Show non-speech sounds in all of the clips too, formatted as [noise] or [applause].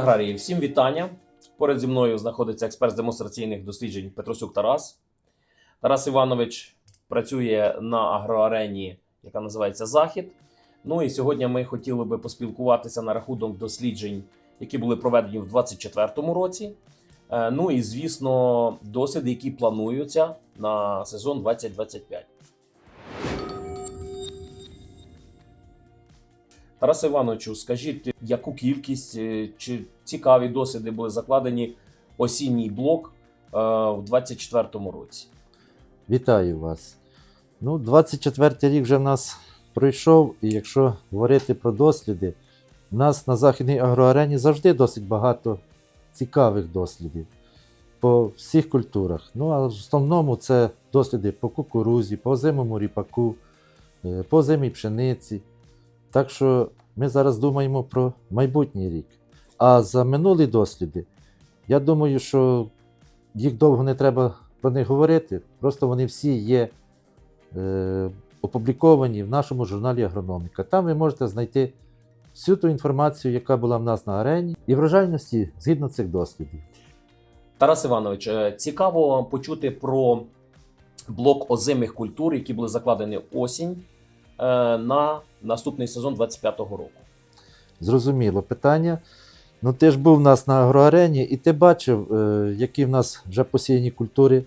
аграрії, всім вітання. Поряд зі мною знаходиться експерт з демонстраційних досліджень Петросюк Тарас. Тарас Іванович працює на агроарені, яка називається Захід. Ну і сьогодні ми хотіли би поспілкуватися на рахунок досліджень, які були проведені в 2024 році. Е, Ну і звісно, досліди, які плануються на сезон 2025. Тарасе Івановичу, скажіть, яку кількість е, чи цікаві досліди були закладені осінній блок е, в 2024 році? Вітаю вас. Ну, 24 рік вже в нас пройшов, і якщо говорити про досліди, в нас на Західній агроарені завжди досить багато цікавих дослідів по всіх культурах. Ну, а в основному це досліди по кукурузі, по озимому ріпаку, е, по озимій пшениці. Так що ми зараз думаємо про майбутній рік. А за минулі досліди, я думаю, що їх довго не треба про них говорити. Просто вони всі є е, опубліковані в нашому журналі Агрономіка. Там ви можете знайти всю ту інформацію, яка була в нас на арені, і врожайності згідно цих дослідів. Тарас Іванович, е, цікаво почути про блок озимих культур, які були закладені осінь на наступний сезон 2025 року. Зрозуміло питання. Ну, ти ж був у нас на агроарені, і ти бачив, е, які в нас вже посіяні культури.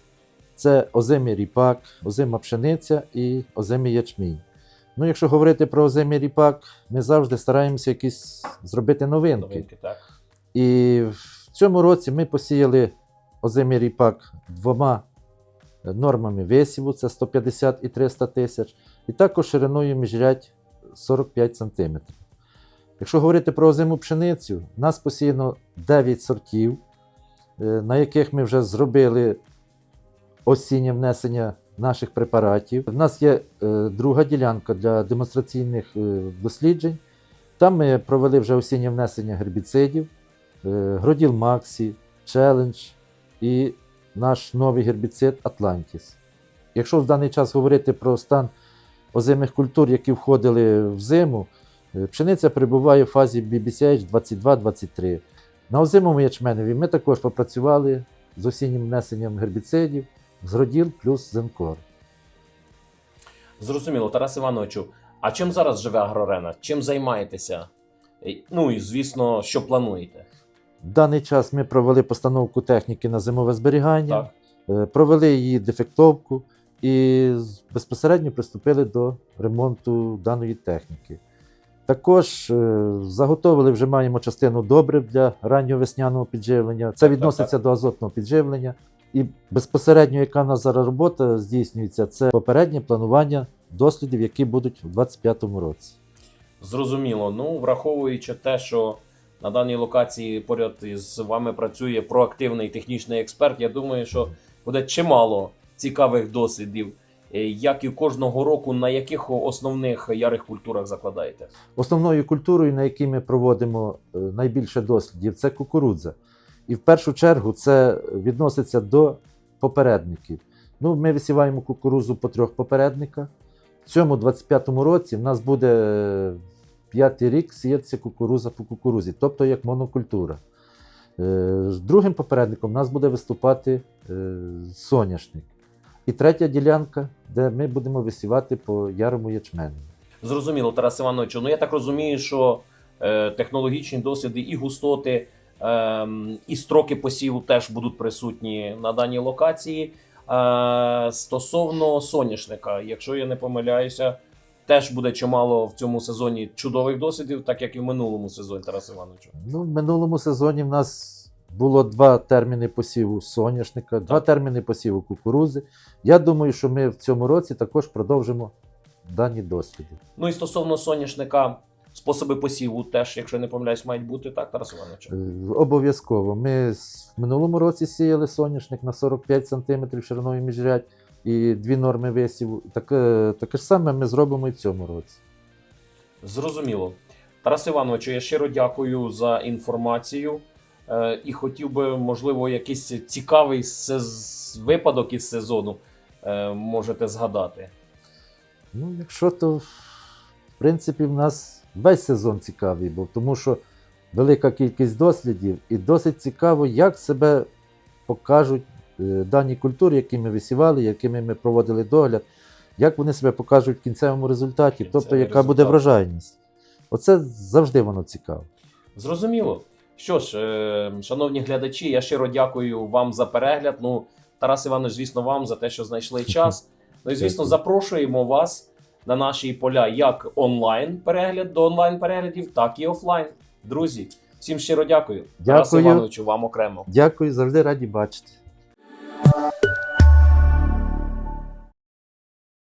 Це озимий ріпак, озима пшениця і озимий ячмінь. Ну, якщо говорити про озимий ріпак, ми завжди стараємося якісь зробити новинки. Новинки, так? І в цьому році ми посіяли озимий ріпак двома нормами висіву, це 150 і 300 тисяч, і також шириною міжрядь 45 см. Якщо говорити про озиму пшеницю, в нас посіяно 9 сортів, е, на яких ми вже зробили осіннє внесення наших препаратів. У нас є е, друга ділянка для демонстраційних е, досліджень. Там ми провели вже осіннє внесення гербіцидів, Гроділ Максі, Челендж і наш новий гербіцид Атлантіс. Якщо в даний час говорити про стан озимих культур, які входили в зиму, е, пшениця перебуває в фазі BBCH 22-23. На озимому ячменеві ми також попрацювали з осіннім внесенням гербіцидів, з Гроділ плюс Зенкор. Зрозуміло, Тарас Івановичу, а чим зараз живе Агрорена? Чим займаєтеся? Е, Ну і звісно, що плануєте? В даний час ми провели постановку техніки на зимове зберігання. Так. Е, Провели її дефектовку і безпосередньо приступили до ремонту даної техніки. Також е, заготовили вже маємо частину добрив для раннього весняного підживлення. Це відноситься до азотного підживлення. І безпосередньо, яка в нас зараз робота здійснюється, це попереднє планування дослідів, які будуть у 2025 році. Зрозуміло. Ну, враховуючи те, що на даній локації поряд із вами працює проактивний технічний експерт, я думаю, що буде чимало цікавих дослідів. Е, Як і кожного року, на яких основних ярих культурах закладаєте? Основною культурою, на якій ми проводимо е, найбільше дослідів, це кукурудза. І в першу чергу це відноситься до попередників. Ну, ми висіваємо кукурудзу по трьох попередниках. В цьому 25-му році в нас буде е, п'ятий рік сіятися кукуруза по кукурузі, тобто як монокультура. Е, з Другим попередником в нас буде виступати е, соняшник. І третя ділянка, де ми будемо висівати по ярому ячменю. Зрозуміло, Тарас Івановичу. Ну я так розумію, що е, технологічні досліди і густоти, е, і строки посіву теж будуть присутні на даній локації. Стосовно соняшника, якщо я не помиляюся, теж буде чимало в цьому сезоні чудових дослідів, так як і в минулому сезоні, Тарас Івановичу. Ну, в минулому сезоні в нас було два терміни посіву соняшника, два терміни посіву кукурузи. Я думаю, що ми в цьому році також продовжимо дані досліди. Ну і стосовно соняшника, способи посіву теж, якщо не помиляюсь, мають бути так, Тарас Іванович. Е, Обов'язково. Ми в минулому році сіяли соняшник на 45 см шириною міжрядь і дві норми висіву. Таке, таке ж саме ми зробимо і в цьому році. Зрозуміло. Тарас Івановичу, я щиро дякую за інформацію. Е, і хотів би, можливо, якийсь цікавий сез... випадок із сезону е, можете згадати. Ну, якщо то, в принципі, в нас весь сезон цікавий був, тому що велика кількість дослідів, і досить цікаво, як себе покажуть е, дані культури, які ми висівали, якими ми проводили догляд, як вони себе покажуть в кінцевому результаті, тобто Кінцевий яка буде результат. врожайність. Оце завжди воно цікаво. Зрозуміло. Що ж, е, шановні глядачі, я щиро дякую вам за перегляд. Ну, Тарас Іванович, звісно, вам за те, що знайшли [laughs] час. Ну і звісно, запрошуємо вас на наші поля як онлайн перегляд до онлайн переглядів, так і офлайн. Друзі, всім щиро дякую. Тарасу Дякую. Івановичу, вам окремо. Дякую, завжди раді бачити. Bye.